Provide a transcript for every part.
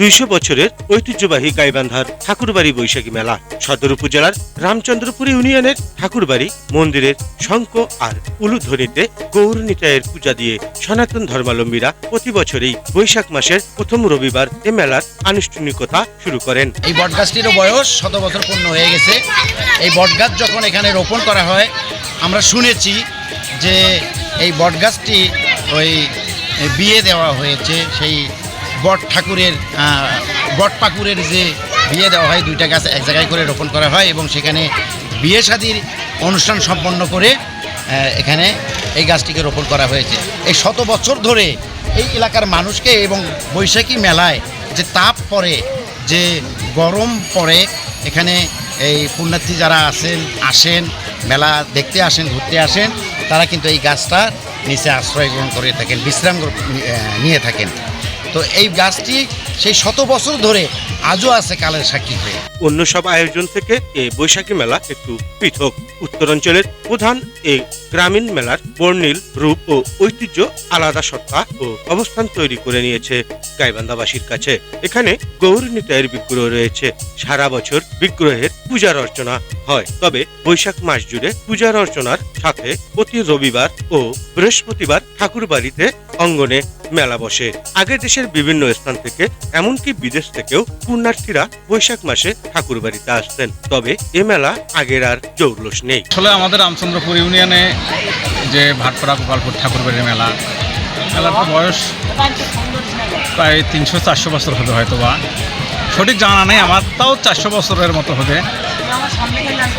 দুইশো বছরের ঐতিহ্যবাহী গাইবান্ধার ঠাকুরবাড়ি বৈশাখী মেলা, সদর উপজেলার রামচন্দ্রপুর ইউনিয়নের ঠাকুরবাড়ি, মন্দিরের শঙ্খ আর উলুধ্বনিতে গৌরনিতায়ের পূজা দিয়ে সনাতন ধর্মাবলম্বীরা প্রতি বছরই বৈশাখ মাসের প্রথম রবিবার এ মেলার আনুষ্ঠানিকতা শুরু করেন। এই বটগাছটিরও বয়স শত বছর পূর্ণ হয়ে গেছে। এই বটগাছ যখন এখানে রোপণ করা হয়, আমরা শুনেছি যে এই বটগাছটি ওই বিয়ে দেওয়া হয়েছে সেই বট ঠাকুরের বট ঠাকুরের যে বিয়ে দেওয়া হয়, দুইটা গাছ এক জায়গায় করে রোপণ করা হয় এবং সেখানে বিয়ে শাদির অনুষ্ঠান সম্পন্ন করে এখানে এই গাছটিকে রোপণ করা হয়েছে। এই শত বছর ধরে এই এলাকার মানুষকে এবং বৈশাখী মেলায় যে তাপ পড়ে, যে গরম পড়ে, এখানে এই পুণ্যার্থী যারা আছেন, আসেন, মেলা দেখতে আসেন, ঘুরতে আসেন, তারা কিন্তু এই গাছটা নিচে আশ্রয় গ্রহণ করে থাকেন, বিশ্রাম নিয়ে থাকেন। তো এই গাছটি সেই শত বছর ধরে আজও আছে কালের সাক্ষী হয়ে। অন্য সব আয়োজন থেকে এ বৈশাখী মেলা একটু পৃথক। উত্তরাঞ্চলের প্রধান এই গ্রামীণ মেলার বর্ণিল, রূপ ও ঐতিহ্য আলাদা সত্তা ও অবস্থান তৈরি করে নিয়েছে গাইবান্ধাবাসীর কাছে। এখানে গৌরনীতায়ের বিগ্রহ রয়েছে। সারা বছর বিগ্রহের পূজার অর্চনা হয়। তবে বৈশাখ মাস জুড়ে পূজার অর্চনার সাথে প্রতি রবিবার ও বৃহস্পতিবার ঠাকুর বাড়িতে অঙ্গনে মেলা বসে। আগে দেশের বিভিন্ন স্থান থেকে, এমনকি বিদেশ থেকেও পুণ্যার্থীরা বৈশাখ মাসে ঠাকুর বাড়িতে আসতেন। তবে এ মেলা আগের আর জৌলস নেই। আসলে আমাদের রামচন্দ্রপুর ইউনিয়নে যে ভাটপাড়া গোপালপুর ঠাকুরবাড়ির মেলা মেলাটার বয়স প্রায় তিনশো চারশো বছর হবে হয়তো বা সঠিক জানা নেই আমার, তাও চারশো বছরের মতো হবে।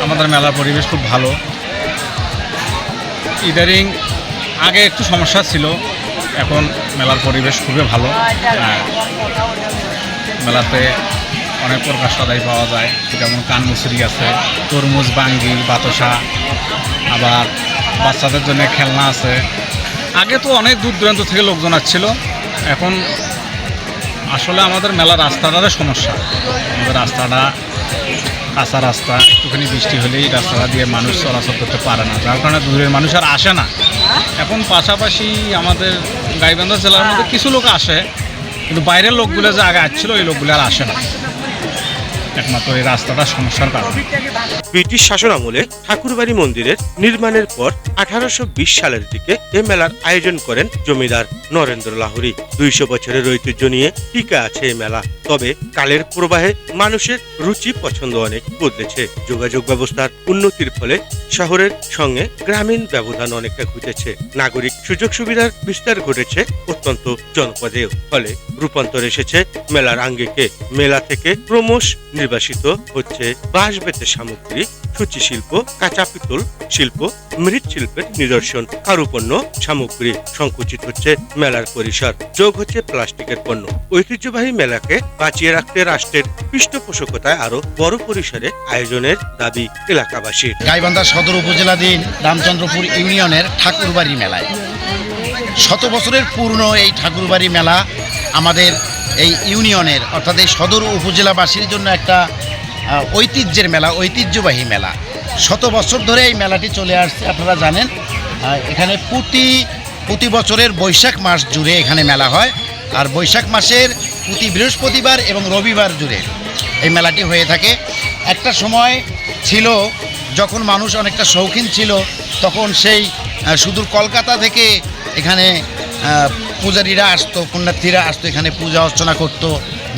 আমাদের মেলার পরিবেশ খুব ভালো। ইদারিং আগে একটু সমস্যা ছিল এখন মেলার পরিবেশ খুবই ভালো। হ্যাঁ। মেলাতে অনেক প্রকার সদাই পাওয়া যায়, যেমন কানমুসুরি আছে, তরমুজ বাঙ্গি বাতাসা, আবার বাচ্চাদের জন্য খেলনা আছে। আগে তো অনেক দূর দূরান্ত থেকে লোকজন আসছিল, এখন আসলে আমাদের মেলার রাস্তাটারও সমস্যা। আমাদের রাস্তাটা কাঁচা রাস্তা, একটুখানি বৃষ্টি হলেই রাস্তাটা দিয়ে মানুষ চলাচল করতে পারে না। যার কারণে দূরের মানুষ আর আসে না। এখন পাশাপাশি আমাদের গাইবান্ধা জেলার মধ্যে কিছু লোক আসে, কিন্তু বাইরের লোকগুলো যে আগে আসছিল, ওই লোকগুলো আর আসে না। একমাত্র এই রাস্তাটা সমস্যার কারণে ব্রিটিশ শাসন আমলে ঠাকুরবাড়ি মন্দিরের নির্মাণের পর আঠারোশো সালের দিকে এ মেলার আয়োজন করেন জমিদার নরেন্দ্র লাহরি। দুইশো বছরের ঐতিহ্য নিয়ে টিকা আছে এই মেলা। তবে কালের প্রবাহে মানুষের রুচি পছন্দ অনেক বদলেছে। যোগাযোগ ব্যবস্থার উন্নতির ফলে শহরের সঙ্গে গ্রামীণ ব্যবধান অনেকটা ঘটেছে। নাগরিক সুযোগ সুবিধার বিস্তার ঘটেছে অত্যন্ত জনপদেও। ফলে রূপান্তর এসেছে মেলার আঙ্গিকে। মেলা থেকে ক্রমশ নির্বাসিত হচ্ছে বাঁশ বেতের সামগ্রী, সূচি শিল্প, কাঁচা পিতল শিল্প মৃৎশিল্পের নিদর্শন, কারুপণ্য, সামগ্রী সংকুচিত হচ্ছে মেলার পরিসর। যোগ হচ্ছে প্লাস্টিকের পণ্য। ঐতিহ্যবাহী মেলাকে বাঁচিয়ে রাখতে রাষ্ট্রের পৃষ্ঠপোষকতায় আরও বড় পরিসরে আয়োজনের দাবি এলাকাবাসীর। গাইবান্ধা সদর উপজেলাধীন রামচন্দ্রপুর ইউনিয়নের ঠাকুরবাড়ি মেলায়। শত বছরের পূর্ণ এই ঠাকুরবাড়ি মেলা আমাদের এই ইউনিয়নের, অর্থাৎ এই সদর উপজেলাবাসীর জন্য একটা ঐতিহ্যের মেলা, ঐতিহ্যবাহী মেলা। শত বছর ধরে এই মেলাটি চলে আসছে, আপনারা জানেন। এখানে প্রতি প্রতি বছরের বৈশাখ মাস জুড়ে এখানে মেলা হয়, আর বৈশাখ মাসের প্রতি বৃহস্পতিবার এবং রবিবার জুড়ে এই মেলাটি হয়ে থাকে। একটা সময় ছিল যখন মানুষ অনেকটা শৌখিন ছিল, তখন সেই সুদূর কলকাতা থেকে এখানে পূজারীরা আসতো, পুণ্যার্থীরা আসতো, এখানে পূজা অর্চনা করতো,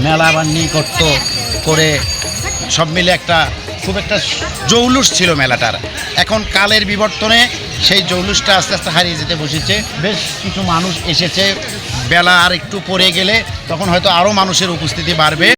মেলা বান্নি করতো, করে সব মিলে একটা খুব একটা জৌলুস ছিল মেলাটার। এখন কালের বিবর্তনে সেই জৌলুসটা আস্তে আস্তে হারিয়ে যেতে বসেছে। বেশ কিছু মানুষ এসেছে, বেলা আর একটু পরে গেলে তখন হয়তো আরও মানুষের উপস্থিতি বাড়বে।